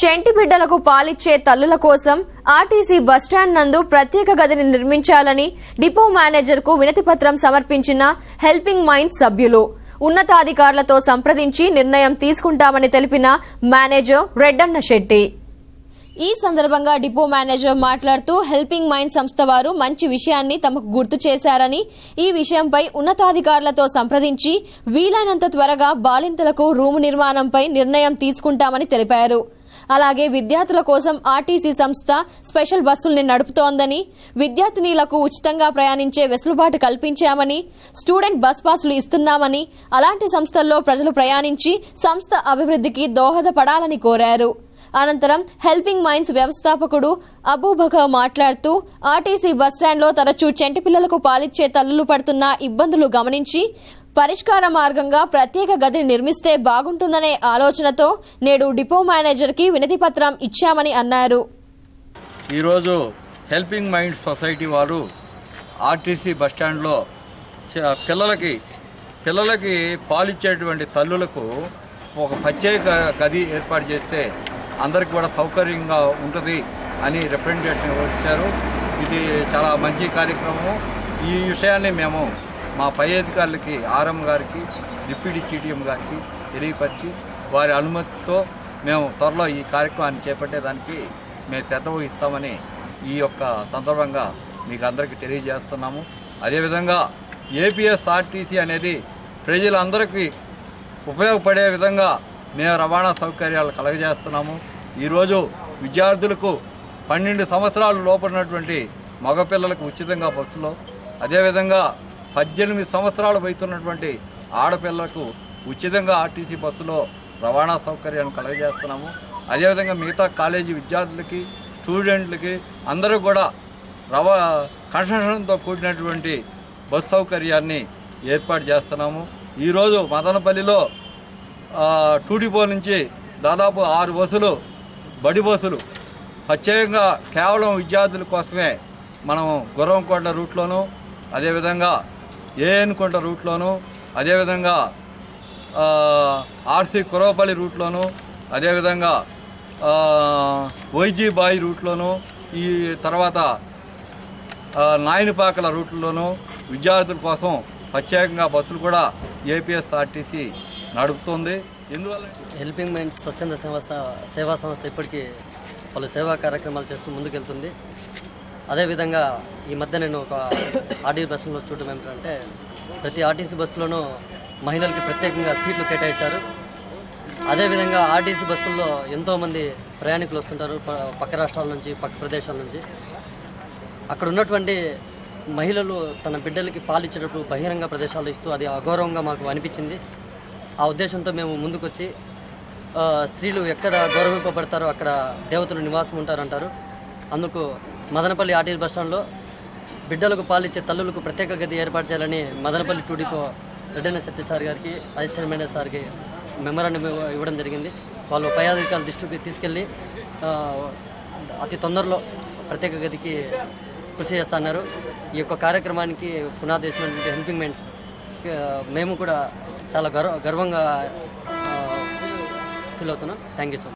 చెంటి బిడ్డలకు పాలిచ్చే తల్లుల కోసం ఆర్టీసీ బస్టాండ్ నందు ప్రత్యేక గదిని నిర్మించాలని డిపో మేనేజర్కు వినతిపత్రం సమర్పించిన హెల్పింగ్ మైండ్ సభ్యులు. ఉన్నతాధికారులతో సంప్రదించి నిర్ణయం తీసుకుంటామని తెలిపిన మేనేజర్ రెడ్డన్న శెట్టి. ఈ సందర్భంగా డిపో మేనేజర్ మాట్లాడుతూ హెల్పింగ్ మైండ్ సంస్థ వారు మంచి విషయాన్ని తమకు గుర్తు చేశారని ఈ విషయంపై ఉన్నతాధికారులతో సంప్రదించి వీలైనంత త్వరగా బాలింతలకు రూము నిర్మాణంపై నిర్ణయం తీసుకుంటామని తెలిపారు. అలాగే విద్యార్థుల కోసం ఆర్టీసీ సంస్థ స్పెషల్ బస్సుల్ని నడుపుతోందని విద్యార్థినీలకు ఉచితంగా ప్రయాణించే వెసులుబాటు కల్పించామని స్టూడెంట్ బస్ పాసులు ఇస్తున్నామని అలాంటి సంస్థల్లో ప్రజలు ప్రయాణించి సంస్థ అభివృద్ధికి దోహదపడాలని కోరారు. అనంతరం హెల్పింగ్ మైండ్స్ వ్యవస్థాపకుడు అబూబకర్ మాట్లాడుతూ ఆర్టీసీ బస్టాండ్లో తరచూ చెంటి పిల్లలకు పాలిచ్చే తల్లులు పడుతున్న ఇబ్బందులు గమనించి పరిష్కార మార్గంగా ప్రత్యేక గదిని నిర్మిస్తే బాగుంటుందనే ఆలోచనతో నేడు డిపో మేనేజర్కి వినతి పత్రం ఇచ్చామని అన్నారు. ఈరోజు హెల్పింగ్ మైండ్ సొసైటీ వారు ఆర్టీసీ బస్టాండ్లో చ- పిల్లలకి పిల్లలకి పాలిచ్చేటువంటి తల్లులకు ఒక ప్రత్యేక గది ఏర్పాటు చేస్తే అందరికి కూడా సౌకర్యంగా ఉంటుంది అని రిప్రజెంటేషన్ వచ్చారు ఇది చాలా మంచి కార్యక్రమం ఈ విషయాన్ని మేము మా పై అధికారులకి ఆర్ఎం గారికి డిప్యూటీ సిడిఎం గారికి తెలియపరిచి వారి అనుమతితో మేము త్వరలో ఈ కార్యక్రమాన్ని చేపట్టేదానికి మేము శ్రద్ధ వహిస్తామని ఈ యొక్క సందర్భంగా మీకు అందరికీ తెలియజేస్తున్నాము. అదేవిధంగా ఏపీఎస్ఆర్టీసీ అనేది ప్రజలందరికీ ఉపయోగపడే విధంగా మేము రవాణా సౌకర్యాలు కలగజేస్తున్నాము. ఈరోజు విద్యార్థులకు పన్నెండు సంవత్సరాలు లోపడినటువంటి మగపిల్లలకు ఉచితంగా బస్సులో. అదేవిధంగా పద్దెనిమిది సంవత్సరాలు వయసున్నటువంటి ఆడపిల్లలకు ఉచితంగా ఆర్టీసీ బస్సులో రవాణా సౌకర్యాన్ని కలగజేస్తున్నాము. అదేవిధంగా మిగతా కాలేజీ విద్యార్థులకి స్టూడెంట్లకి అందరూ కూడా రవా కన్స్ట్రక్షన్తో కూడినటువంటి బస్సు సౌకర్యాన్ని ఏర్పాటు చేస్తున్నాము. ఈరోజు మదనపల్లిలో టూడిపో నుంచి దాదాపు ఆరు బస్సులు బడి బస్సులు ప్రత్యేకంగా కేవలం విద్యార్థుల కోసమే మనం గుర్రంకొండ రూట్లోను అదేవిధంగా ఏఎన్కొండ రూట్లోను అదేవిధంగా ఆర్సీ కురవపల్లి రూట్లోను అదేవిధంగా వైజీబాయి వైజీ బాయి రూట్లోను ఈ తర్వాత నాయనపాకల రూట్లలోనూ విద్యార్థుల కోసం ప్రత్యేకంగా బస్సులు కూడా ఏపీఎస్ఆర్టీసీ నడుపుతుంది. ఎందువల్ల? హెల్పింగ్ మైండ్స్ స్వచ్ఛంద సంస్థ సేవా సంస్థ ఇప్పటికీ పలు సేవా కార్యక్రమాలు చేస్తూ ముందుకెళ్తుంది. అదేవిధంగా ఈ మధ్య నేను ఒక ఆర్టీసీ బస్సులో చూడటం ఏమిటంటే ప్రతి ఆర్టీసీ బస్సులోనూ మహిళలకి ప్రత్యేకంగా సీట్లు కేటాయించారు. అదేవిధంగా ఆర్టీసీ బస్సుల్లో ఎంతోమంది ప్రయాణికులు వస్తుంటారు పక్క రాష్ట్రాల నుంచి పక్క ప్రదేశాల నుంచి. అక్కడ ఉన్నటువంటి మహిళలు తన బిడ్డలకి పాలిచ్చేటప్పుడు బహిరంగ ప్రదేశాలు ఇస్తూ అది అగౌరవంగా మాకు అనిపించింది. ఆ ఉద్దేశంతో మేము ముందుకొచ్చి స్త్రీలు ఎక్కడ గౌరవింపబడతారో అక్కడ దేవతలు నివాసం ఉంటారంటారు. అందుకు మదనపల్లి ఆర్టీసీ బస్టాండ్లో బిడ్డలకు పాలిచ్చే తల్లులకు ప్రత్యేక గది ఏర్పాటు చేయాలని Madanapalle two depot Reddanna Shetty sir గారికి అసిస్టెంట్ మేనేజర్ సార్కి మెమరాండం ఇవ్వడం జరిగింది. వాళ్ళు పై అధికారుల దృష్టికి తీసుకెళ్ళి అతి తొందరలో ప్రత్యేక గదికి కృషి చేస్తున్నారు ఈ యొక్క కార్యక్రమానికి పునాది వేసినటువంటి హెల్పింగ్ మెన్స్ మేము కూడా చాలా గర్వ గర్వంగా ఫీల్ అవుతున్నాం. Thank you so much